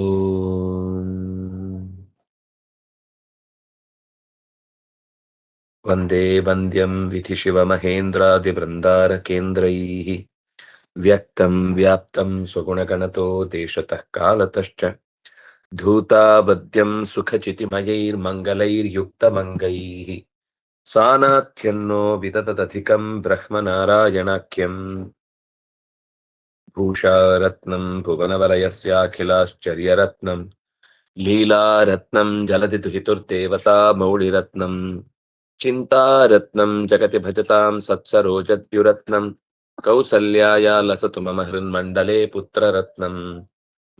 ॐ वन्दे वन्द्यं विधिशिवमहेन्द्रादिवृन्दारकेन्द्रैः व्यक्तं व्याप्तं स्वगुणगणतो देशतः कालतश्च धूतावद्यं सुखचितिमयैर्मङ्गलैर्युक्तमङ्गैः। सानाथ्यन्नो विदतदधिकं ब्रह्मनारायणाख्यम्। भूषारत्नं भुवनवलयस्याखिलाश्चर्यरत्नम् लीलारत्नं जलधि दुहितुर्देवता मौळिरत्नम् चिन्तारत्नं जगति भजतां सत्सरोजद्युरत्नं। कौसल्याया लसतु मम हृन्मण्डले पुत्ररत्नम्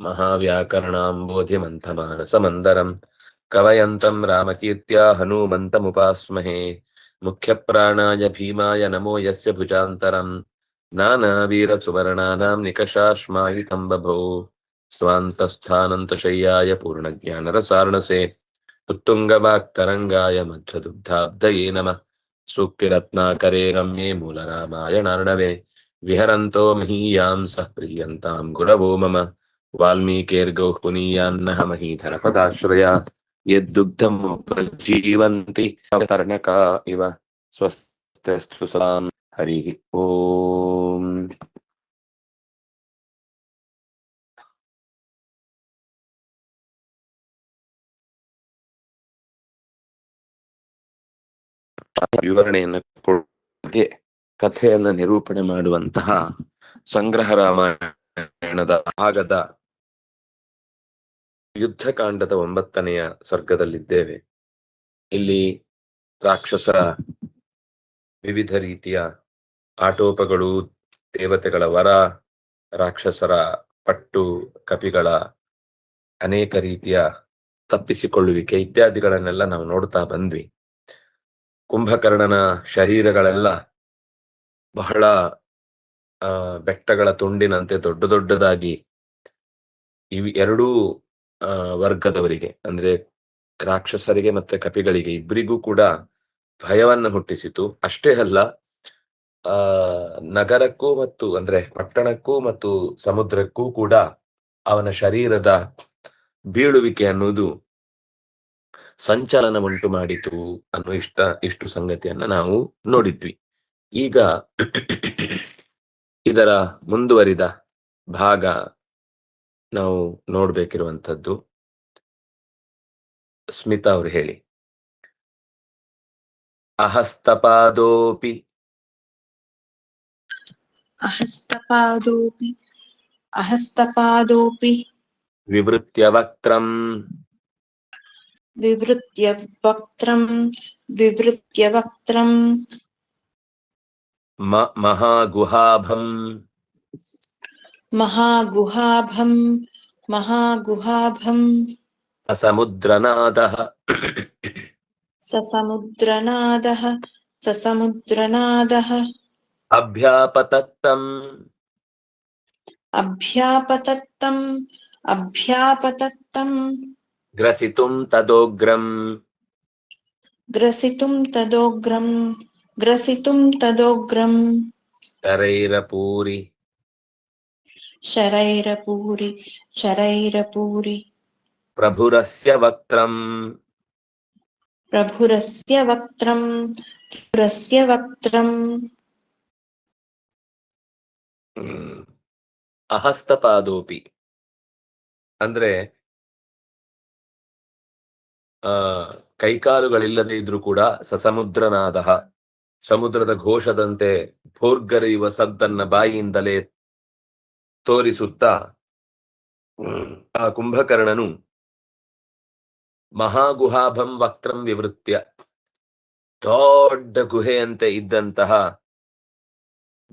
महाव्याकरणाम्बोधिमन्थमानसमन्दरम् कवयन्तं रामकीर्त्या हनूमन्तमुपास्महे मुख्यप्राणाय भीमाय नमो यस्य भुजान्तरम् नानावीरसुवर्णानां निकषाश्मायितं बभौ स्वान्तस्थानन्तशय्याय पूर्णज्ञानरसार्णसे उत्तुङ्गवाक्तरङ्गाय मध्वदुग्धाब्धये नमः सूक्तिरत्नाकरे रम्ये मूलरामायणार्णवे विहरन्तो महीयां सः प्रीयन्तां गुरवो मम वाल्मीकेर्गौः पुनीयान्नः महीधरपदाश्रयात् यद्दुग्धम् उपजीवन्ति तर्णका इव स्वस्तिस्तु सदां हरिः ॐ ವಿವರಣೆಯನ್ನು ಕೊಡದೆ ಕಥೆಯನ್ನು ನಿರೂಪಣೆ ಮಾಡುವಂತಹ ಸಂಗ್ರಹ ರಾಮಾಯಣದ ಭಾಗದ ಯುದ್ಧಕಾಂಡದ ಒಂಬತ್ತನೆಯ ಸರ್ಗದಲ್ಲಿದ್ದೇವೆ ಇಲ್ಲಿ ರಾಕ್ಷಸರ ವಿವಿಧ ರೀತಿಯ ಆಟೋಪಗಳು, ದೇವತೆಗಳ ವರ, ರಾಕ್ಷಸರ ಪಟ್ಟು, ಕಪಿಗಳ ಅನೇಕ ರೀತಿಯ ತಪ್ಪಿಸಿಕೊಳ್ಳುವಿಕೆ ಇತ್ಯಾದಿಗಳನ್ನೆಲ್ಲ ನಾವು ನೋಡ್ತಾ ಬಂದ್ವಿ. ಕುಂಭಕರ್ಣನ ಶರೀರಗಳೆಲ್ಲ ಬಹಳ ಬೆಟ್ಟಗಳ ತುಂಡಿನಂತೆ ದೊಡ್ಡ ದೊಡ್ಡದಾಗಿ ಇವು ಎರಡೂ ವರ್ಗದವರಿಗೆ, ಅಂದ್ರೆ ರಾಕ್ಷಸರಿಗೆ ಮತ್ತೆ ಕಪಿಗಳಿಗೆ ಇಬ್ಬರಿಗೂ ಕೂಡ ಭಯವನ್ನು ಹುಟ್ಟಿಸಿತು. ಅಷ್ಟೇ ಅಲ್ಲ, ಆ, ನಗರಕ್ಕೂ ಮತ್ತು, ಅಂದ್ರೆ ಪಟ್ಟಣಕ್ಕೂ ಮತ್ತು ಸಮುದ್ರಕ್ಕೂ ಕೂಡ ಅವನ ಶರೀರದ ಬೀಳುವಿಕೆ ಅನ್ನುವುದು ಸಂಚಲನ ಉಂಟು ಮಾಡಿತು ಅನ್ನೋ ಇಷ್ಟ, ಇಷ್ಟು ಸಂಗತಿಯನ್ನ ನಾವು ನೋಡಿದ್ವಿ. ಈಗ ಇದರ ಮುಂದುವರಿದ ಭಾಗ ನಾವು ನೋಡ್ಬೇಕಿರುವಂತದ್ದು ಸ್ಮಿತಾ ಅವ್ರು ಹೇಳಿ. ಅಹಸ್ತಪಾದೋಪಿ. ಅಹಸ್ತಪಾದೋಪಿ. ಅಹಸ್ತಪಾದೋಪಿ. ವಿವೃತ್ಯ ವಕ್ತಂ ವಿವೃತ್ಯ ವಕ್ತಂ ವಿವೃತ್ಯ ವಕ್ತಂ ಮಹಾಗುಹಾಭಂ. महागुहाभम महागुहाभम। ससमुद्रनादः। ससमुद्रनादः ससमुद्रनादः। अभ्यापतत्तम्। अभ्यापतत्तम् अभ्यापतत्तम्। ग्रसितुं तदोग्रम्। ग्रसितुं तदोग्रम् ग्रसितुं तदोग्रम्। करैरपूरि ಶರೈರಪೂರಿ ಶರೈರಪೂರಿ ಪ್ರಭುರಸ್ಯ ವಕ್ತಂ ಪ್ರಭುರಸ್ಯ ವಕ್ತಂ ಪ್ರಭುರಸ್ಯ ವಕ್ತಂ ಅಹಸ್ತಪಾದೋಪಿ ಅಂದ್ರೆ ಆ ಕೈಕಾಲುಗಳಿಲ್ಲದೆ ಇದ್ರೂ ಕೂಡ ಸಸಮುದ್ರನಾದ ಸಮುದ್ರದ ಘೋಷದಂತೆ ಭೋರ್ಗರೆಯುವ ಸದ್ದನ್ನ ಬಾಯಿಯಿಂದಲೇ ತೋರಿಸುತ್ತಾ ಆ ಕುಂಭಕರ್ಣನು ಮಹಾಗುಹಾಭಂ ವಕ್ತ್ರಂ ವಿವೃತ್ಯ. ದೊಡ್ಡ ಗುಹೆಯಂತೆ ಇದ್ದಂತಹ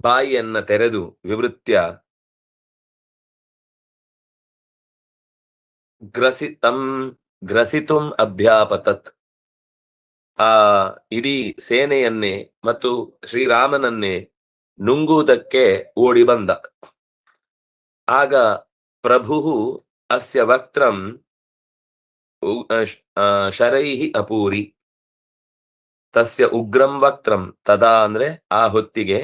ಬಾಯಿಯನ್ನ ತೆರೆದು ವಿವೃತ್ಯ ಗ್ರಸಿತಂ ಗ್ರಸಿತುಂ ಅಭ್ಯಾಪತತ್. ಆ ಇಡೀ ಸೇನೆಯನ್ನೇ ಮತ್ತು ಶ್ರೀರಾಮನನ್ನೇ ನುಂಗುವುದಕ್ಕೆ ಓಡಿ ಬಂದ. ಆಗ ಪ್ರಭು ಅಸ್ಯ ವಕ್ತ್ರಂ ಶರೈಹಿ ಅಪೂರಿ. ತಸ್ಯ ಉಗ್ರಂ ವಕ್ತ್ರಂ, ತದಾ ಅಂದ್ರೆ ಆ ಹೊತ್ತಿಗೆ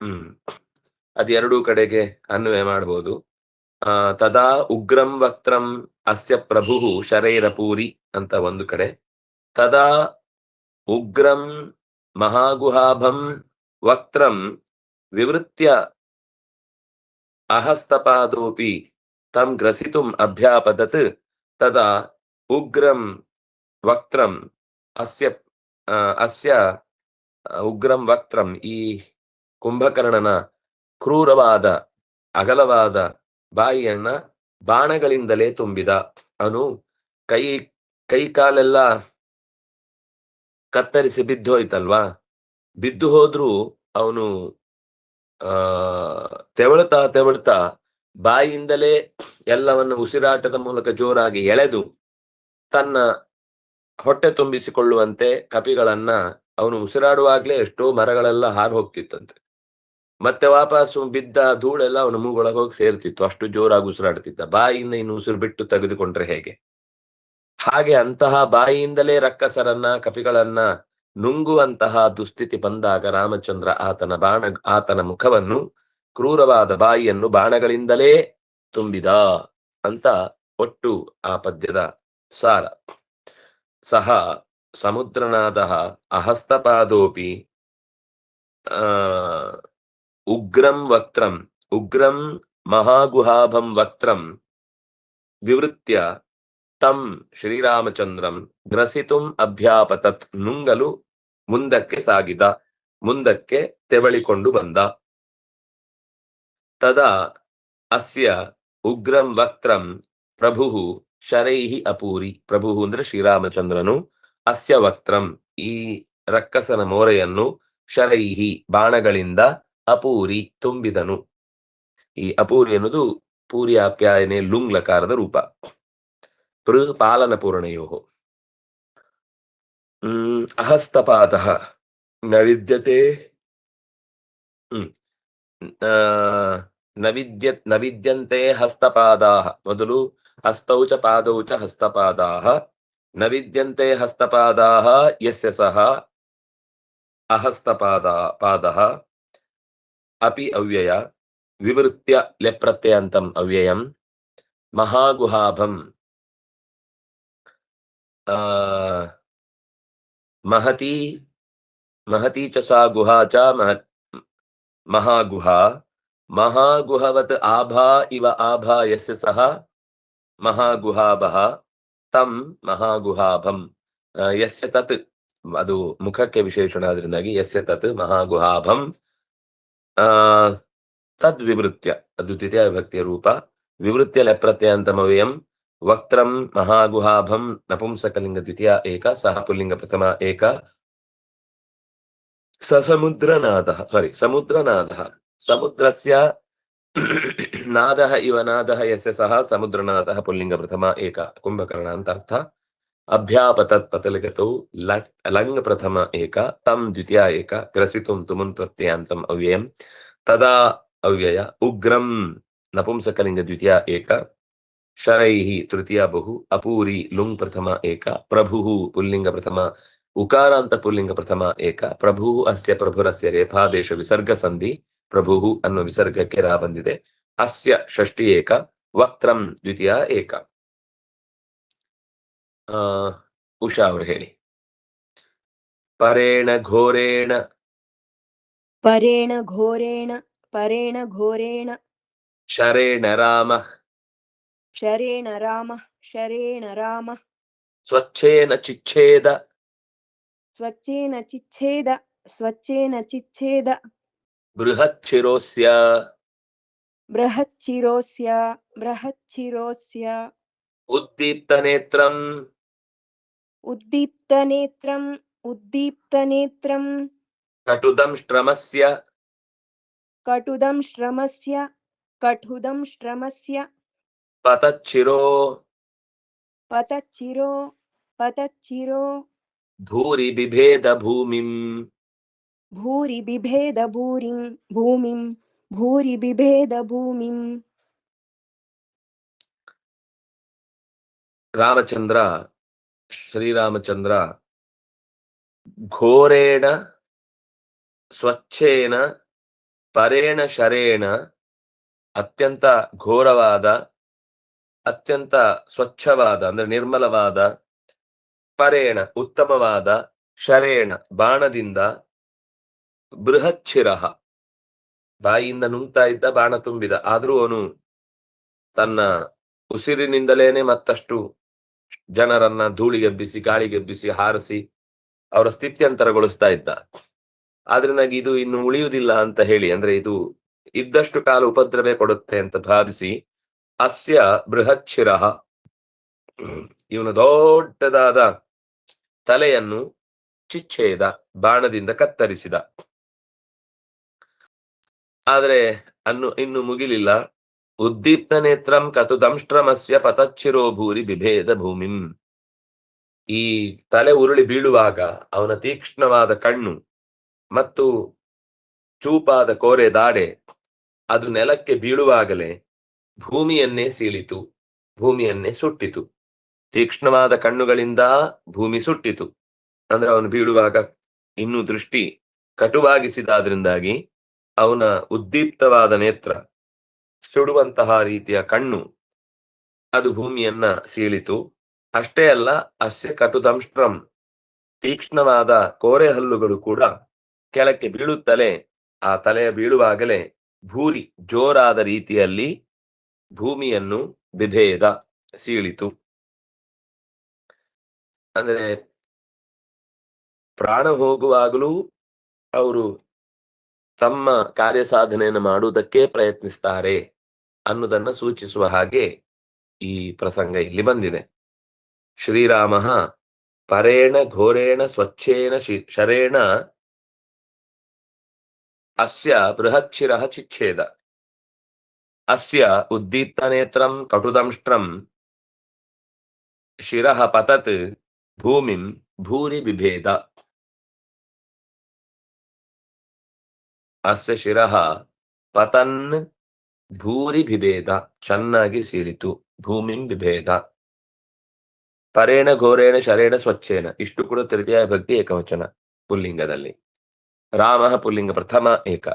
ಹ್ಮ್, ಅದೆರಡೂ ಕಡೆಗೆ ಅನ್ವಯ ಮಾಡಬಹುದು ಆ, ತದಾ ಉಗ್ರಂ ವಕ್ತ್ರಂ ಅಸ್ಯ ಪ್ರಭು ಶರೈರಪೂರಿ ಅಂತ ಒಂದು ಕಡೆ. ತದಾ ಉಗ್ರಂ ಮಹಾಗುಹಾಭಂ ವಕ್ತ್ರಂ ವಿವೃತ್ಯ ಅಹಸ್ತಪಾದೋಪಿ ತಂ ಗ್ರಸಿತುಂ ಅಭ್ಯಾಪದತ್ ತದಾ ಉಗ್ರಂ ವಕ್ತ್ರಂ ಅಸ್ಯ ಅಸ್ಯ ಉಗ್ರಂ ವಕ್ತ್ರಂ ಈ ಕುಂಭಕರ್ಣನ ಕ್ರೂರವಾದ, ಅಗಲವಾದ ಬಾಯಿಯನ್ನ ಬಾಣಗಳಿಂದಲೇ ತುಂಬಿದ. ಅನು ಕೈ ಕೈ ಕಾಲೆಲ್ಲ ಕತ್ತರಿಸಿ ಬಿದ್ದು ಹೋಯ್ತಲ್ವಾ? ಬಿದ್ದು ಹೋದ್ರೂ ಅವನು, ಆ ತೆವಳ್ತಾ ತೆವಳ್ತಾ ಬಾಯಿಯಿಂದಲೇ ಎಲ್ಲವನ್ನು ಉಸಿರಾಟದ ಮೂಲಕ ಜೋರಾಗಿ ಎಳೆದು ತನ್ನ ಹೊಟ್ಟೆ ತುಂಬಿಸಿಕೊಳ್ಳುವಂತೆ ಕಪಿಗಳನ್ನ ಅವನು ಉಸಿರಾಡುವಾಗ್ಲೇ ಎಷ್ಟೋ ಮರಗಳೆಲ್ಲ ಹಾರು ಹೋಗ್ತಿತ್ತಂತೆ. ಮತ್ತೆ ವಾಪಸ್ ಬಿದ್ದ ಧೂಳೆಲ್ಲ ಅವನ ಮೂಗೊಳಗೆ ಹೋಗಿ ಸೇರ್ತಿತ್ತು. ಅಷ್ಟು ಜೋರಾಗಿ ಉಸಿರಾಡ್ತಿದ್ದ. ಬಾಯಿಯಿಂದ ಇನ್ನು ಉಸಿರು ಬಿಟ್ಟು ತೆಗೆದುಕೊಂಡ್ರೆ ಹೇಗೆ? ಹಾಗೆ ಅಂತಹ ಬಾಯಿಯಿಂದಲೇ ರಕ್ಕಸರನ್ನ, ಕಪಿಗಳನ್ನ ನುಂಗುವಂತಹ ದುಸ್ಥಿತಿ ಬಂದಾಗ ರಾಮಚಂದ್ರ ಆತನ ಬಾಣ, ಆತನ ಮುಖವನ್ನು ಕ್ರೂರವಾದ ಬಾಯಿಯನ್ನು ಬಾಣಗಳಿಂದಲೇ ತುಂಬಿದ ಅಂತ ಒಟ್ಟು ಆ ಪದ್ಯದ ಸಾರ. ಸಹ ಸಮುದ್ರನಾದ ಅಹಸ್ತಪಾದೋಪಿ, ಆ, ಉಗ್ರಂ ವಕ್ತ್ರಂ, ಉಗ್ರಂ ಮಹಾಗುಹಾಭಂ ವಕ್ತ್ರಂ, ವಿವೃತ್ಯ ತಂ ಶ್ರೀರಾಮಚಂದ್ರಂ ಗ್ರಸಿತುಂ ಅಭ್ಯಾಪತತ್ ನುಂಗಲು ಮುಂದಕ್ಕೆ ಸಾಗಿದ ಮುಂದಕ್ಕೆ ತೆವಳಿಕೊಂಡು ಬಂದ ತದಾ ಅಸ್ಯ ಉಗ್ರಂ ವಕ್ತ್ರಂ ಪ್ರಭು ಶರೈಹಿ ಅಪೂರಿ ಪ್ರಭು ಅಂದ್ರೆ ಶ್ರೀರಾಮಚಂದ್ರನು ಅಸ್ಯ ವಕ್ತ್ರಂ ಈ ರಕ್ಕಸನ ಮೋರೆಯನ್ನು ಶರೈಹಿ ಬಾಣಗಳಿಂದ ಅಪೂರಿ ತುಂಬಿದನು ಈ ಅಪೂರಿ ಅನ್ನೋದು ಪೂರಿ ಆಪ್ಯಾಯನೆ ಲುಂಗ್ಲಕಾರದ ರೂಪ. ಪೃ ಪಾಲನ ಪೂರ್ಣಯೋ ಹ್ಮ್ ಅಹಸ್ತಪಾದ ನ ವಿದ್ಯತೆ ಹ್ಮ್ ಆ, ನ ವಿದ್ಯ ನ ವಿದ್ಯಂತೆ ಹಸ್ತಪಾದಾ ಮೊದಲು ಹಸ್ತೌ ಚ ಪಾದೌ ಚ ಹಸ್ತಪಾದಾ ನ ವಿದ್ಯಂತೆ ಹಸ್ತಪಾದಾ ಯಸ್ಯ ಸಹ ಅಹಸ್ತಪಾದ ಪಾದಃ ಅಪಿ ಮಹತಿ ಮಹತಿ ಚ ಸಾ ಗುಹಾ ಚ ಮಹ ಮಹಾಗುಹಾ ಮಹಾಗುಹವತ್ ಆಭಾ ಇವ ಆಭಾ ಯಸ್ಯ ಸಹ ಮಹಾಗುಹಾಭಃ ತಂ ಮಹಾಗುಹಾಭಂ ಯಸ್ಯ ತತ್ ಅದು ಮುಖಕ್ಕೆ ವಿಶೇಷಣ ಆದ್ರಿಂದಾಗಿ ಯಸ್ಯ ತತ್ ಮಹಾಗುಹಾಭಂ ತದ್ ವಿವೃತ್ಯ ಅದು ದ್ವಿತೀಯ ವಿಭಕ್ತಿಯ ರೂಪ ವಿವೃತ್ಯ ಲೆಪ್ರತ್ಯ ಅಂತಮವ್ಯಂ ಮಹಾಗುಹಾಭಂ ನಪುಂಸಕಲಿಂಗ ದ್ವಿತೀಯ ಏಕ ಸಹ ಪುಲ್ಲಿಂಗ ಪ್ರಥಮ ಏಕ ಸ ಸಮುದ್ರನಾದಃ ಸಾರಿ ಸಮುದ್ರನಾದಃ ಸಮುದ್ರಸ್ಯ ನಾದಃ ಇವ ನಾದಃ ಯಸ್ಯ ಸಹ ಸಮುದ್ರನಾದಃ ಪುಲ್ಲಿಂಗ ಪ್ರಥಮ ಏಕ ಕುಂಭಕರ್ಣ ಅಂತ ಅರ್ಥ ಅಭ್ಯಾಪತತ್ ಪತಲಿಗತೌ ಲಟ್ ಲಂಗ್ ಪ್ರಥಮ ಏಕ ತಂ ದ್ವಿತೀಯ ಏಕ ಗ್ರಸಿತುಂ ತುಮುನ್ ಪ್ರತ್ಯಯಾಂತಂ ಶರೈಹಿ ತೃತೀಯ ಬಹು ಅಪೂರಿ ಲುಂಗ್ ಪ್ರಥಮ ಏಕ ಪ್ರಭು ಪುಲ್ಲಿಂಗ ಪ್ರಥಮ ಉಕಾರಾಂತ ಪುಲ್ಲಿಂಗ ಪ್ರಥಮ ಏಕ ಪ್ರಭು ಅಸ್ಯ ಪ್ರಭುರಸ್ಯ ರೇಫಾದೇಶ ವಿಸರ್ಗ ಸಂಧಿ ಪ್ರಭು ಅನ್ನೋ ವಿಸರ್ಗಕ್ಕೆ ರಾ ಬಂದಿದೆ. ಅಸ್ಯ ಷಷ್ಟಿ ಏಕ ವಕ್ತ್ರಂ ದ್ವಿತೀಯ ಏಕ. ಆ ಉಷಾ ಅವರು ಹೇಳಿ. ಪರೇಣ ಘೋರೇಣ. ಪರೇಣ ಘೋರೇಣ ಪರೇಣ ಘೋರೇಣ. ಶರೇಣ ರಾಮಃ. శరేణ రామ శరేణ రామ. స్వచ్ఛేన చిచ్ఛేద. స్వచ్ఛేన చిచ్ఛేద స్వచ్ఛేన చిచ్ఛేద. బృహచ్చిరోస్య బృహచ్చిరోస్య బృహచ్చిరోస్య ఉద్దీప్తనేత్రం ఉద్దీప్త నేత్రం. కటుదం శ్రమస్య. కటుదం శ్రమస్య కఠుదం శ్రమస్య. పతచ్చిరో పతచ్చిరో పతచ్చిరో భూరి బిభేద భూమిం. భూరి బిభేద భూరిం భూమిం భూరి బిభేద భూమిం. రామచంద్ర శ్రీరామచంద్ర. ఘోరేణ స్వచ్ఛేన పరేణ శరేణ. అత్యంత ఘోరవాద ಅತ್ಯಂತ ಸ್ವಚ್ಛವಾದ, ಅಂದ್ರೆ ನಿರ್ಮಲವಾದ, ಪರೇಣ, ಉತ್ತಮವಾದ, ಶರೇಣ, ಬಾಣದಿಂದ ಬೃಹಚ್ಚಿರಹ. ಬಾಯಿಯಿಂದ ನುಂಗ್ತಾ ಇದ್ದ ಬಾಣ ತುಂಬಿದ. ಆದ್ರೂ ಅವನು ತನ್ನ ಉಸಿರಿನಿಂದಲೇನೆ ಮತ್ತಷ್ಟು ಜನರನ್ನ ಧೂಳಿಗೆಬ್ಬಿಸಿ ಗಾಳಿಗೆಬ್ಬಿಸಿ ಹಾರಿಸಿ ಅವರ ಸ್ಥಿತ್ಯಂತರಗೊಳಿಸ್ತಾ ಇದ್ದ. ಆದ್ರಿಂದಾಗಿ ಇದು ಇನ್ನು ಉಳಿಯುವುದಿಲ್ಲ ಅಂತ ಹೇಳಿ, ಅಂದ್ರೆ ಇದು ಇದ್ದಷ್ಟು ಕಾಲ ಉಪದ್ರವೇ ಕೊಡುತ್ತೆ ಅಂತ ಭಾವಿಸಿ ಅಸ್ಯ ಬೃಹಚ್ಚಿರಹ ಇವನು ದೊಡ್ಡದಾದ ತಲೆಯನ್ನು ಚಿಚ್ಛೇದ ಬಾಣದಿಂದ ಕತ್ತರಿಸಿದ. ಆದ್ರೆ ಅನ್ನು ಇನ್ನು ಮುಗಿಲಿಲ್ಲ. ಉದ್ದೀಪ್ತ ನೇತ್ರಂ ಕತು ದಂಷ್ಟ್ರಮಸ್ಯ ಪತಚ್ಚಿರೋ ಭೂರಿ ಬಿಭೇದ ಭೂಮಿಂ. ಈ ತಲೆ ಉರುಳಿ ಬೀಳುವಾಗ ಅವನ ತೀಕ್ಷ್ಣವಾದ ಕಣ್ಣು ಮತ್ತು ಚೂಪಾದ ಕೋರೆ ದಾಡೆ ಅದು ನೆಲಕ್ಕೆ ಬೀಳುವಾಗಲೇ ಭೂಮಿಯನ್ನೇ ಸೀಳಿತು, ಭೂಮಿಯನ್ನೇ ಸುಟ್ಟಿತು. ತೀಕ್ಷ್ಣವಾದ ಕಣ್ಣುಗಳಿಂದ ಭೂಮಿ ಸುಟ್ಟಿತು. ಅಂದ್ರೆ ಅವನು ಬೀಳುವಾಗ ಇನ್ನೂ ದೃಷ್ಟಿ ಕಟುವಾಗಿಸಿದಾದ್ರಿಂದಾಗಿ ಅವನ ಉದ್ದೀಪ್ತವಾದ ನೇತ್ರ ಸುಡುವಂತಹ ರೀತಿಯ ಕಣ್ಣು ಅದು ಭೂಮಿಯನ್ನ ಸೀಳಿತು. ಅಷ್ಟೇ ಅಲ್ಲ, ಅಸ್ಯ ಕಟುದಂಷ್ಟ್ರಂ ತೀಕ್ಷ್ಣವಾದ ಕೋರೆ ಹಲ್ಲುಗಳು ಕೂಡ ಕೆಳಕ್ಕೆ ಬೀಳುತ್ತಲೇ ಆ ತಲೆಯ ಬೀಳುವಾಗಲೇ ಭೂರಿ ಜೋರಾದ ರೀತಿಯಲ್ಲಿ ಭೂಮಿಯನ್ನು ಬಿಭೇದ ಸೀಳಿತು. ಅಂದರೆ ಪ್ರಾಣ ಹೋಗುವಾಗಲೂ ಅವರು ತಮ್ಮ ಕಾರ್ಯ ಸಾಧನೆಯನ್ನು ಮಾಡುವುದಕ್ಕೆ ಪ್ರಯತ್ನಿಸ್ತಾರೆ ಅನ್ನೋದನ್ನ ಸೂಚಿಸುವ ಹಾಗೆ ಈ ಪ್ರಸಂಗ ಇಲ್ಲಿ ಬಂದಿದೆ. ಶ್ರೀರಾಮ ಪರೇಣ ಘೋರೇಣ ಸ್ವಚ್ಛೇನ ಶರೇಣ ಅಸ್ಯ ಬೃಹಚ್ಚಿರ ಚಿಚ್ಛೇದ. ಅಸ್ಯ ಉದ್ದೀಪ್ತನೇತ್ರಂ ಕಟುದಂಷ್ಟ್ರಂ ಶಿರಃ ಪತತ್ ಭೂಮಿಂ ಭೂರಿ ಬಿಭೇದ ಅಸ್ಯ ಶಿರಃ ಪತನ್ ಭೂರಿ ಬಿಭೇದ ಚೆನ್ನಾಗಿ ಸೀಳಿತು ಭೂಮಿಂ ಬಿಭೇದ ಪರೇಣ ಘೋರೇಣ ಶರೇಣ ಸ್ವಚ್ಛೇನ ಇಷ್ಟು ಕೂಡ ತೃತೀಯ ಭಕ್ತಿ ಏಕವಚನ ಪುಲ್ಲಿಂಗದಲ್ಲಿ ರಾಮ ಪುಲ್ಲಿಂಗ ಪ್ರಥಮ ಏಕ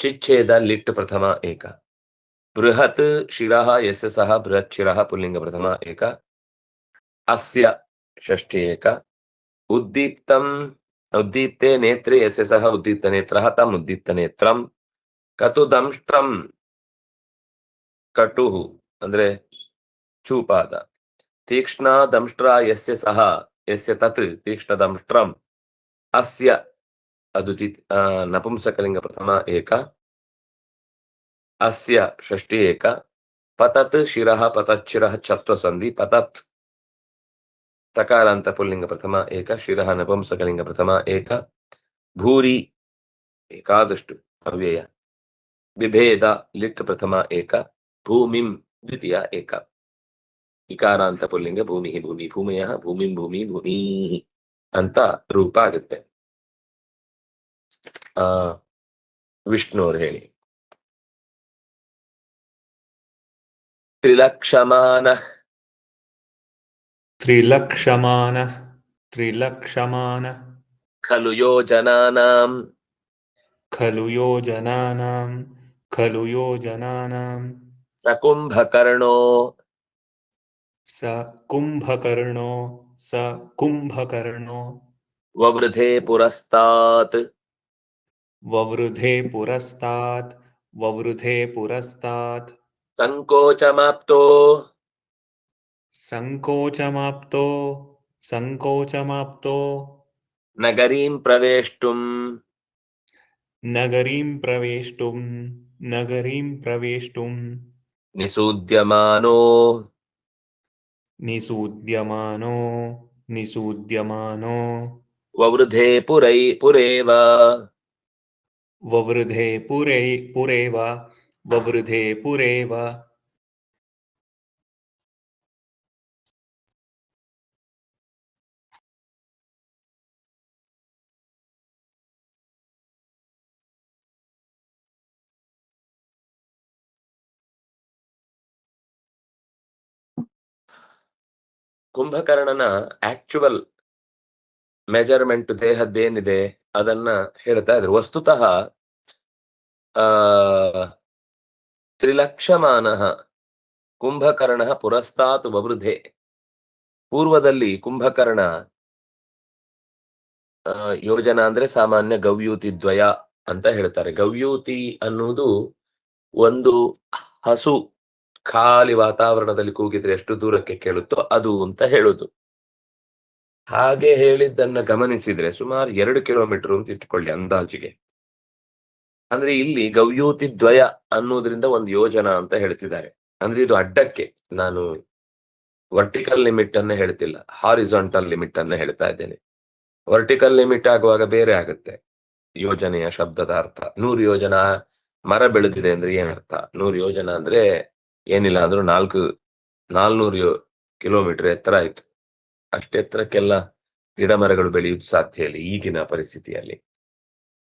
ಚಿಚ್ಛೇದ ಲಿಟ್ ಪ್ರಥಮ ಏಕ ಬೃಹತ್ ಶಿರ ಯಸ್ಯ ಸಹ ಬೃಹತ್ ಶಿರ ಪುಲ್ಲಿಂಗ ಪ್ರಥಮ ಏಕ, ಅಸ್ಯ ಷಷ್ಠಿ ಏಕ, ಉದ್ದೀಪ್ತಂ ಉದ್ದೀಪ್ತೆ ನೇತ್ರೆ ಯಸ್ಯ ಸಹ ಉದ್ದೀಪ್ತ ನೇತ್ರ ತಮ್ ಉದ್ದೀಪ್ತ ನೇತ್ರಂ ಕತು ದಂಷ್ಟ್ರಂ ಕಟುಹು, ಅಂದ್ರೆ ಚೂಪಾದ ತೀಕ್ಷ್ಣ ದಂಷ್ಟ್ರ ಯಸ್ಯ ಸಹ ಯಸ್ಯ ತತ್ ತೀಕ್ಷ್ಣ ದಂಷ್ಟ್ರಂ ಅಸ್ಯ ಅದು ನಪುಂಸಕಲಿಂಗ ಪ್ರಥಮ ಏಕ ಅಸ್ಯ ಷಷ್ಟಿ ಏಕ ಪತತ್ ಶಿರಃ ಪತಚ್ಚಿರಃ ಚತ್ವಸಂಧಿ ಪತತ್ ತಕಾರಾಂತ ಪುಲ್ಲಿಂಗ ಪ್ರಥಮ ಏಕ ಶಿರಃ ನಪುಂಸಕಲಿಂಗ ಪ್ರಥಮ ಏಕ ಭೂರಿ ಏಕಾದಷ್ಟು ಅವ್ಯಯ ಬಿಭೇದ ಲಿಟ್ ಪ್ರಥಮ ಏಕ ಭೂಮಿಂ ದ್ವಿತೀಯ ಏಕ ಇಕಾರಾಂತ ಪುಲ್ಲಿಂಗ ಭೂಮಿ ಭೂಮಿ ಭೂಮಿಯ ಭೂಮಿಂ ಭೂಮಿ ಭೂಮಿ ಅಂತ ರೂಪ ಆಗುತ್ತೆ. ಆ ವಿಷ್ಣು ಅವ್ರು ಹೇಳಿ. त्रिलक्षमानः त्रिलक्षमानः त्रिलक्षमानः खलु योजनानां खलु योजनानां खलु योजनानां जनानाम् सकुम्भकर्णो स कुम्भकर्णो स कुम्भकर्णो ववृधे पुरस्तात् ववृधे पुरस्तात् ववृधे पुरस्तात् सङ्कोचमाप्तो सङ्कोचमाप्तो सङ्कोचमाप्तो नगरीं प्रवेष्टुम्। नगरीं प्रवेष्टुम्। नगरीं प्रवेष्टुम्। निषूद्यमानो निषूद्यमानो निषूद्यमानो ववृधे पुरै पुरेव। ववृधे पुरै पुरेव। ಬಬೃಧೆ ಪುರೇವ. ಕುಂಭಕರ್ಣನ ಆಕ್ಚುವಲ್ ಮೆಜರ್ಮೆಂಟ್ ದೇಹದ್ದೇನಿದೆ ಅದನ್ನ ಹೇಳ್ತಾ ಇದ್ರು. ವಸ್ತುತಃ ಆ ತ್ರಿಲಕ್ಷಮಾನ ಕುಂಭಕರ್ಣ ಪುರಸ್ತಾತ್ ಬವೃಧೆ ಪೂರ್ವದಲ್ಲಿ ಕುಂಭಕರ್ಣ ಯೋಜನಾ ಅಂದ್ರೆ ಸಾಮಾನ್ಯ ಗವ್ಯೂತಿ ದ್ವಯ ಅಂತ ಹೇಳ್ತಾರೆ. ಗವ್ಯೂತಿ ಅನ್ನುವುದು ಒಂದು ಹಸು ಖಾಲಿ ವಾತಾವರಣದಲ್ಲಿ ಕೂಗಿದ್ರೆ ಎಷ್ಟು ದೂರಕ್ಕೆ ಕೇಳುತ್ತೋ ಅದು ಅಂತ ಹೇಳುದು. ಹಾಗೆ ಹೇಳಿದ್ದನ್ನ ಗಮನಿಸಿದ್ರೆ ಸುಮಾರು ಎರಡು ಕಿಲೋಮೀಟರ್ ಅಂತ ಇಟ್ಕೊಳ್ಳಿ ಅಂದಾಜಿಗೆ. ಅಂದ್ರೆ ಇಲ್ಲಿ ಗವ್ಯೂತಿ ದ್ವಯ ಅನ್ನೋದ್ರಿಂದ ಒಂದು ಯೋಜನಾ ಅಂತ ಹೇಳ್ತಿದ್ದಾರೆ. ಅಂದ್ರೆ ಇದು ಅಡ್ಡಕ್ಕೆ ನಾನು ವರ್ಟಿಕಲ್ ಲಿಮಿಟ್ ಅನ್ನ ಹೇಳ್ತಿಲ್ಲ ಹಾರಿಜಾಂಟಲ್ ಲಿಮಿಟ್ ಅನ್ನ ಹೇಳ್ತಾ ಇದ್ದೇನೆ. ವರ್ಟಿಕಲ್ ಲಿಮಿಟ್ ಆಗುವಾಗ ಬೇರೆ ಆಗುತ್ತೆ ಯೋಜನೆಯ ಶಬ್ದದ ಅರ್ಥ. ನೂರು ಯೋಜನಾ ಮರ ಬೆಳೆದಿದೆ ಅಂದ್ರೆ ಏನರ್ಥ? ನೂರು ಯೋಜನಾ ಅಂದ್ರೆ ಏನಿಲ್ಲ ಅಂದ್ರೂ ನಾಲ್ಕು, ನಾಲ್ನೂರು ಕಿಲೋಮೀಟರ್ ಎತ್ತರ ಆಯ್ತು. ಅಷ್ಟೆತ್ತರಕ್ಕೆಲ್ಲ ಗಿಡ ಮರಗಳು ಬೆಳೆಯುವುದು ಸಾಧ್ಯ ಇಲ್ಲ ಈಗಿನ ಪರಿಸ್ಥಿತಿಯಲ್ಲಿ.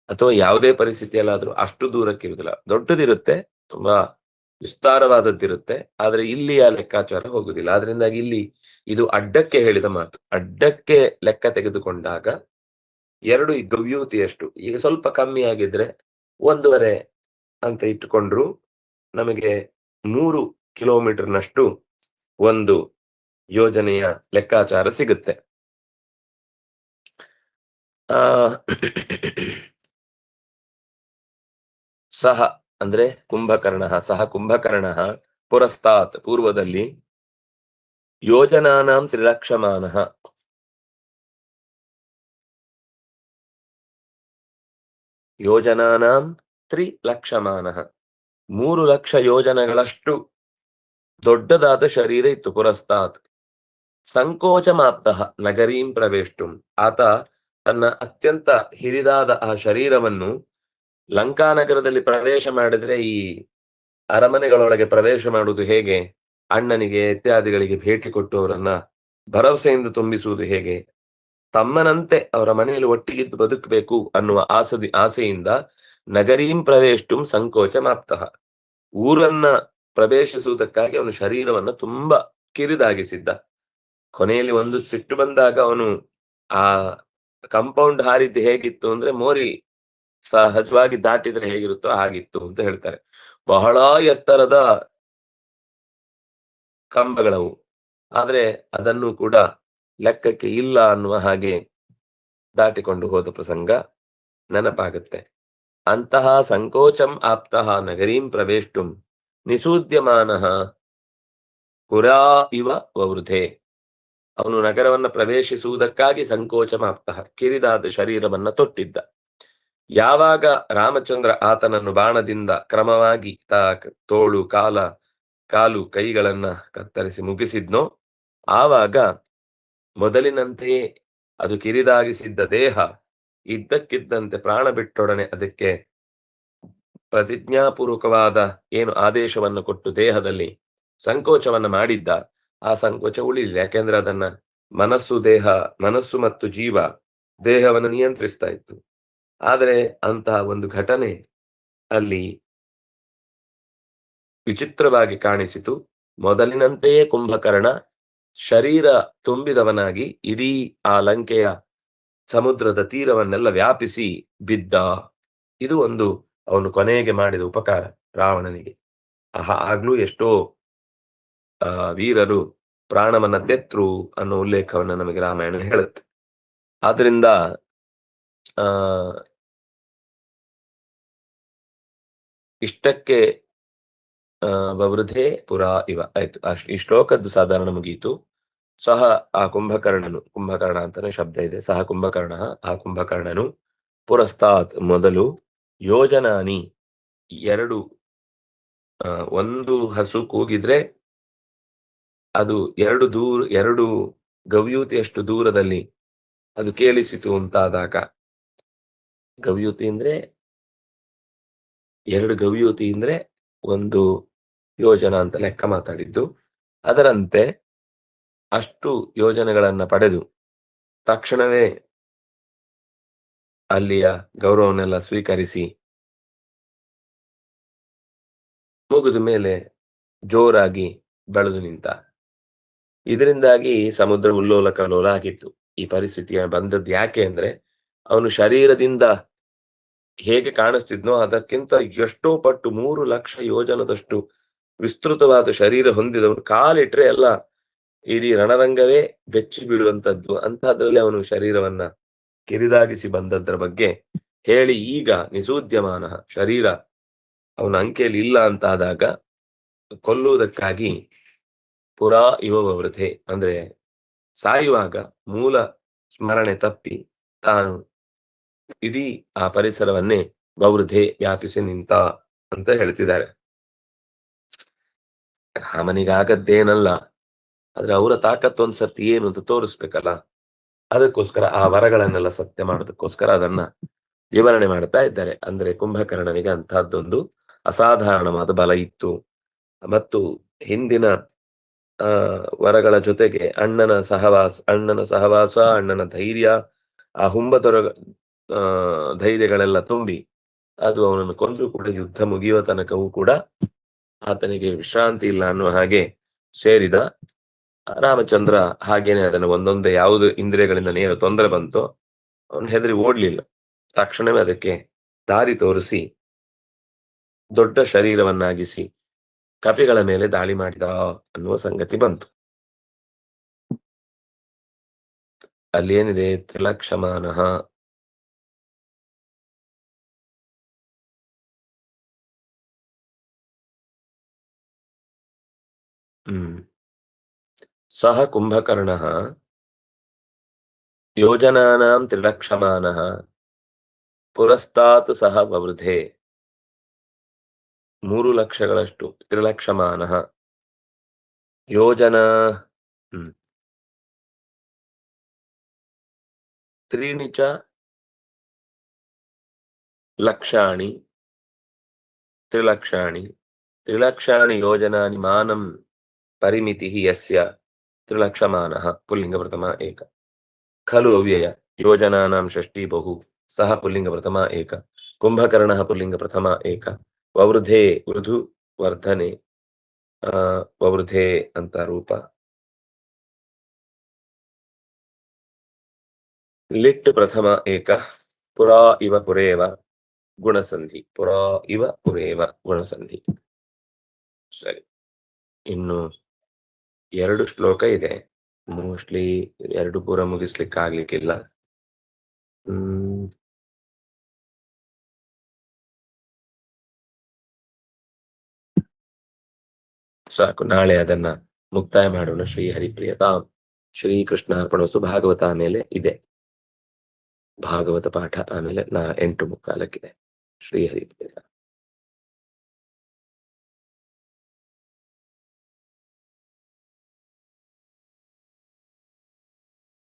ಅಥವಾ ಯಾವುದೇ ಪರಿಸ್ಥಿತಿಯಲ್ಲಾದ್ರೂ ಅಷ್ಟು ದೂರಕ್ಕೆ ಇರುವುದಿಲ್ಲ ದೊಡ್ಡದಿರುತ್ತೆ, ತುಂಬಾ ವಿಸ್ತಾರವಾದದ್ದಿರುತ್ತೆ, ಆದ್ರೆ ಇಲ್ಲಿ ಆ ಲೆಕ್ಕಾಚಾರ ಹೋಗುದಿಲ್ಲ. ಆದ್ರಿಂದಾಗಿ ಇಲ್ಲಿ ಇದು ಅಡ್ಡಕ್ಕೆ ಹೇಳಿದ ಮಾತು. ಅಡ್ಡಕ್ಕೆ ಲೆಕ್ಕ ತೆಗೆದುಕೊಂಡಾಗ ಎರಡು ಗವ್ಯೂತಿಯಷ್ಟು, ಈಗ ಸ್ವಲ್ಪ ಕಮ್ಮಿ ಆಗಿದ್ರೆ ಒಂದೂವರೆ ಅಂತ ಇಟ್ಟುಕೊಂಡ್ರು ನಮಗೆ ಮೂರು ಕಿಲೋಮೀಟರ್ನಷ್ಟು ಒಂದು ಯೋಜನೆಯ ಲೆಕ್ಕಾಚಾರ ಸಿಗುತ್ತೆ. ಆ ಸಹ, ಅಂದ್ರೆ ಕುಂಭಕರ್ಣ, ಸಹ ಕುಂಭಕರ್ಣ ಪುರಸ್ತಾತ್ ಪೂರ್ವದಲ್ಲಿ ಯೋಜನಾನಾಂ ತ್ರಿಲಕ್ಷಮಾನ. ಯೋಜನಾನಾಂ ತ್ರಿಲಕ್ಷಮಾನ. ಮೂರು ಲಕ್ಷ ಯೋಜನೆಗಳಷ್ಟು ದೊಡ್ಡದಾದ ಶರೀರ ಇತ್ತು, ಪುರಸ್ತಾತ್. ಸಂಕೋಚಮಾಪ್ತ ನಗರೀಂ ಪ್ರವೇಷ್ಟುಂ. ಆತ ತನ್ನ ಅತ್ಯಂತ ಹಿರಿದಾದ ಆ ಶರೀರವನ್ನು ಲಂಕಾನಗರದಲ್ಲಿ ಪ್ರವೇಶ ಮಾಡಿದ್ರೆ ಈ ಅರಮನೆಗಳೊಳಗೆ ಪ್ರವೇಶ ಮಾಡುವುದು ಹೇಗೆ? ಅಣ್ಣನಿಗೆ, ಇತ್ಯಾದಿಗಳಿಗೆ ಭೇಟಿ ಕೊಟ್ಟು ಅವರನ್ನ ಭರವಸೆಯಿಂದ ತುಂಬಿಸುವುದು ಹೇಗೆ? ತಮ್ಮನಂತೆ ಅವರ ಮನೆಯಲ್ಲಿ ಒಟ್ಟಿಗಿದ್ದು ಬದುಕಬೇಕು ಅನ್ನುವ ಆಸದಿ, ಆಸೆಯಿಂದ ನಗರೀಂ ಪ್ರವೇಷ್ಟುಂ ಸಂಕೋಚ ಮಾಪ್ತ. ಊರನ್ನ ಪ್ರವೇಶಿಸುವುದಕ್ಕಾಗಿ ಅವನು ಶರೀರವನ್ನ ತುಂಬಾ ಕಿರಿದಾಗಿಸಿದ್ದ. ಕೊನೆಯಲ್ಲಿ ಒಂದು ಸಿಟ್ಟು ಬಂದಾಗ ಅವನು ಆ ಕಂಪೌಂಡ್ ಹಾರಿದ್ದು ಹೇಗಿತ್ತು ಅಂದ್ರೆ ಮೋರಿ ಸಹಜವಾಗಿ ದಾಟಿದ್ರೆ ಹೇಗಿರುತ್ತೋ ಹಾಗಿತ್ತು ಅಂತ ಹೇಳ್ತಾರೆ. ಬಹಳ ಎತ್ತರದ ಕಂಬಗಳವು. ಆದ್ರೆ ಅದನ್ನು ಕೂಡ ಲೆಕ್ಕಕ್ಕೆ ಇಲ್ಲ ಅನ್ನುವ ಹಾಗೆ ದಾಟಿಕೊಂಡು ಹೋದ ಪ್ರಸಂಗ ನೆನಪಾಗುತ್ತೆ. ಅಂತಹ ಸಂಕೋಚಂ ಆಪ್ತಃ ನಗರೀಂ ಪ್ರವೇಷ್ಟುಂ ನಿಸೂದ್ಯಮಾನ ಪುರಾ ಇವ ವವೃಧೆ. ಅವನು ನಗರವನ್ನ ಪ್ರವೇಶಿಸುವುದಕ್ಕಾಗಿ ಸಂಕೋಚಮಾಪ್ತಃ ಕಿರಿದಾದ ಶರೀರವನ್ನ ತೊಟ್ಟಿದ್ದ. ಯಾವಾಗ ರಾಮಚಂದ್ರ ಆತನನ್ನು ಬಾಣದಿಂದ ಕ್ರಮವಾಗಿ ತಾ ತೋಳು ಕಾಲ ಕಾಲು ಕೈಗಳನ್ನ ಕತ್ತರಿಸಿ ಮುಗಿಸಿದ್ನೋ, ಆವಾಗ ಮೊದಲಿನಂತೆಯೇ ಅದು ಕಿರಿದಾಗಿಸಿದ್ದ ದೇಹ ಇದ್ದಕ್ಕಿದ್ದಂತೆ ಪ್ರಾಣ ಬಿಟ್ಟೊಡನೆ ಅದಕ್ಕೆ ಪ್ರತಿಜ್ಞಾಪೂರ್ವಕವಾದ ಏನು ಆದೇಶವನ್ನು ಕೊಟ್ಟು ದೇಹದಲ್ಲಿ ಸಂಕೋಚವನ್ನ ಮಾಡಿದ್ದ, ಆ ಸಂಕೋಚ ಉಳಿಲಿಲ್ಲ. ಯಾಕೆಂದ್ರೆ ಅದನ್ನ ಮನಸ್ಸು ದೇಹ, ಮನಸ್ಸು ಮತ್ತು ಜೀವ ದೇಹವನ್ನು ನಿಯಂತ್ರಿಸ್ತಾ ಇತ್ತು. ಆದರೆ ಅಂತಹ ಒಂದು ಘಟನೆ ಅಲ್ಲಿ ವಿಚಿತ್ರವಾಗಿ ಕಾಣಿಸಿತು. ಮೊದಲಿನಂತೆಯೇ ಕುಂಭಕರ್ಣ ಶರೀರ ತುಂಬಿದವನಾಗಿ ಇಡೀ ಆ ಲಂಕೆಯ ಸಮುದ್ರದ ತೀರವನ್ನೆಲ್ಲ ವ್ಯಾಪಿಸಿ ಬಿದ್ದ. ಇದು ಒಂದು ಅವನು ಕೊನೆಗೆ ಮಾಡಿದ ಉಪಕಾರ ರಾವಣನಿಗೆ. ಆಹಾ, ಆಗ್ಲೂ ಎಷ್ಟೋ, ಆ, ವೀರರು ಪ್ರಾಣವನ್ನ ತೆತ್ರು ಅನ್ನೋ ಉಲ್ಲೇಖವನ್ನ ನಮಗೆ ರಾಮಾಯಣ ಹೇಳುತ್ತೆ. ಆದ್ರಿಂದ ಇಷ್ಟಕ್ಕೆ ಆ ಬವೃಧೆ ಪುರಾ ಇವ. ಆಯ್ತು. ಈ ಶ್ಲೋಕದ್ದು ಸಾಧಾರಣ ಮುಗಿಯಿತು ಸಹ ಆ ಕುಂಭಕರ್ಣನು, ಕುಂಭಕರ್ಣ ಅಂತಾನೆ ಶಬ್ದ ಇದೆ. ಸಹ ಕುಂಭಕರ್ಣ, ಆ ಕುಂಭಕರ್ಣನು ಪುರಸ್ತಾತ್ ಮೊದಲು ಯೋಜನಾನಿ ಎರಡು ಒಂದು ಹಸು ಕೂಗಿದ್ರೆ ಅದು ಎರಡು ದೂರ, ಎರಡು ಗವ್ಯೂತಿಯಷ್ಟು ದೂರದಲ್ಲಿ ಅದು ಕೇಳಿಸಿತು ಅಂತಾದಾಗ ಗವ್ಯೂತಿ ಅಂದ್ರೆ ಎರಡು ಗವಿಯುತಿ ಅಂದ್ರೆ ಒಂದು ಯೋಜನಾ ಅಂತ ಲೆಕ್ಕ ಮಾತಾಡಿದ್ದು. ಅದರಂತೆ ಅಷ್ಟು ಯೋಜನೆಗಳನ್ನ ಪಡೆದು ತಕ್ಷಣವೇ ಅಲ್ಲಿಯ ಗೌರವನ್ನೆಲ್ಲ ಸ್ವೀಕರಿಸಿ ಮುಗಿದ ಮೇಲೆ ಜೋರಾಗಿ ಬೆಳೆದು ನಿಂತ. ಇದರಿಂದಾಗಿ ಸಮುದ್ರ ಉಲ್ಲೋಲ ಲೋಲ ಆಗಿತ್ತು ಈ ಪರಿಸ್ಥಿತಿಯ ಬಂದದ್ದು ಯಾಕೆ ಅಂದ್ರೆ ಅವನು ಶರೀರದಿಂದ ಹೇಗೆ ಕಾಣಿಸ್ತಿದ್ನೋ ಅದಕ್ಕಿಂತ ಎಷ್ಟೋ ಪಟ್ಟು ಮೂರು ಲಕ್ಷ ಯೋಜನದಷ್ಟು ವಿಸ್ತೃತವಾದ ಶರೀರ ಹೊಂದಿದವನು. ಕಾಲಿಟ್ರೆ ಎಲ್ಲ ಇಡೀ ರಣರಂಗವೇ ಬೆಚ್ಚಿ ಬೀಳುವಂತದ್ದು ಅಂತಹದ್ರಲ್ಲಿ ಅವನು ಶರೀರವನ್ನ ಕಿರಿದಾಗಿಸಿ ಬಂದದ್ರ ಬಗ್ಗೆ ಹೇಳಿ ಈಗ ನಿಸೂದ್ಯಮಾನ ಶರೀರ ಅವನ ಅಂಕೆಯಲ್ಲಿ ಇಲ್ಲ ಅಂತಾದಾಗ ಕೊಲ್ಲುವುದಕ್ಕಾಗಿ ಪುರಾ ಇವ ಅಂದ್ರೆ ಸಾಯುವಾಗ ಮೂಲ ಸ್ಮರಣೆ ತಪ್ಪಿ ತಾನು ಇಡೀ ಆ ಪರಿಸರವನ್ನೇ ಬೌರ್ಧೆ ವ್ಯಾಪಿಸಿ ನಿಂತ ಅಂತ ಹೇಳ್ತಿದ್ದಾರೆ. ರಾಮನಿಗಾಗದ್ದೇನಲ್ಲ, ಆದ್ರೆ ಅವರ ತಾಕತ್ತು ಒಂದ್ಸರ್ತಿ ಏನು ಅಂತ ತೋರಿಸ್ಬೇಕಲ್ಲ? ಅದಕ್ಕೋಸ್ಕರ ಆ ವರಗಳನ್ನೆಲ್ಲ ಸತ್ಯ ಮಾಡೋದಕ್ಕೋಸ್ಕರ ಅದನ್ನ ವಿವರಣೆ ಮಾಡ್ತಾ ಇದ್ದಾರೆ. ಅಂದ್ರೆ ಕುಂಭಕರ್ಣನಿಗೆ ಅಂತಹದ್ದೊಂದು ಅಸಾಧಾರಣವಾದ ಬಲ ಇತ್ತು. ಮತ್ತು ಹಿಂದಿನ, ಆ, ವರಗಳ ಜೊತೆಗೆ ಅಣ್ಣನ ಸಹವಾಸ ಅಣ್ಣನ ಸಹವಾಸ, ಅಣ್ಣನ ಧೈರ್ಯ, ಆ ಹುಂಬತೊರ ಆ ಧೈರ್ಯಗಳೆಲ್ಲ ತುಂಬಿ ಅದು ಅವನನ್ನು ಕೊಂದು ಕೂಡ ಯುದ್ಧ ಮುಗಿಯುವ ತನಕವೂ ಕೂಡ ಆತನಿಗೆ ವಿಶ್ರಾಂತಿ ಇಲ್ಲ ಅನ್ನುವ ಹಾಗೆ ಸೇರಿದ. ರಾಮಚಂದ್ರ ಹಾಗೇನೆ ಅದನ್ನು ಒಂದೊಂದೇ ಯಾವುದು ಇಂದ್ರಿಯಗಳಿಂದ ನೇರ ತೊಂದರೆ ಬಂತೋ ಅವನು ಹೆದರಿ ಓಡ್ಲಿಲ್ಲ. ತಕ್ಷಣವೇ ಅದಕ್ಕೆ ದಾರಿ ತೋರಿಸಿ ದೊಡ್ಡ ಶರೀರವನ್ನಾಗಿಸಿ ಕಪಿಗಳ ಮೇಲೆ ದಾಳಿ ಮಾಡಿದ ಅನ್ನುವ ಸಂಗತಿ ಬಂತು. ಅಲ್ಲಿ ಏನಿದೆ ತ್ರಿಲಕ್ಷಮಾನಃ ಹ್ಮ್ ಸಹ ಕುಂಭಕರ್ಣಃ ಯೋಜನಾನಾಂ ತ್ರಿಲಕ್ಷಮಾನಃ ಪುರಸ್ತಾತ್ ಸಹ ವವೃಧೆ ಮೂರು ಲಕ್ಷಗಳಷ್ಟು ತ್ರಿಲಕ್ಷಮಾನಃ ಯೋಜನಾ ಹ್ಮ್ ತ್ರೀಣಿ ಚ ಲಕ್ಷಾಣಿ ತ್ರಿಲಕ್ಷಾಣಿ ತ್ರಿಲಕ್ಷಾಣಿ ಯೋಜನಾನಿ ಮಾನಂ ಪರಿಮಿತಿಃ ಯಸ್ಯ ತ್ರಿಲಕ್ಷಮಾನ ಪುಲ್ಲಿಂಗ ಪ್ರಥಮ ಏಕ. ಖಲು ಅವ್ಯಯ ಯೋಜನಾನಾಂ ಷಷ್ಟಿ ಬಹು ಸಹ ಪುಲ್ಲಿಂಗ ಪ್ರಥಮ ಏಕ. ಕುಂಭಕರ್ಣ ಪುಲ್ಲಿಂಗ ಪ್ರಥಮ ಏಕ. ವವೃಧೆ ವೃಧು ವರ್ಧನೆ. ವವೃಧೆ ಅಂತ ರೂಪ. ಲಿಟ್ ಪ್ರಥಮ ಏಕ. ಪುರಾ ಇವ ಪುರೇವ ಗುಣಸಂಧಿ. ಪುರಾ ಇವ ಪುರೇವ ಗುಣಸಂಧಿ. ಸರಿ. ಇನ್ನು ಎರಡು ಶ್ಲೋಕ ಇದೆ. ಮೋಸ್ಟ್ಲಿ ಎರಡು ಪೂರ ಮುಗಿಸ್ಲಿಕ್ಕೆ ಆಗ್ಲಿಕ್ಕಿಲ್ಲ ಹ್ಮ್. ಸಾಕು, ನಾಳೆ ಅದನ್ನ ಮುಕ್ತಾಯ ಮಾಡೋಣ. ಶ್ರೀ ಹರಿಪ್ರಿಯತಾಂ. ಶ್ರೀ ಕೃಷ್ಣ ಅರ್ಪಣಸು ಭಾಗವತ ಆಮೇಲೆ ಇದೆ. ಭಾಗವತ ಪಾಠ ಆಮೇಲೆ ನಾ ಎಂಟು ಮುಕ್ಕಾಲಕ್ಕಿದೆ. ಶ್ರೀ ಹರಿಪ್ರಿಯತಾಂ.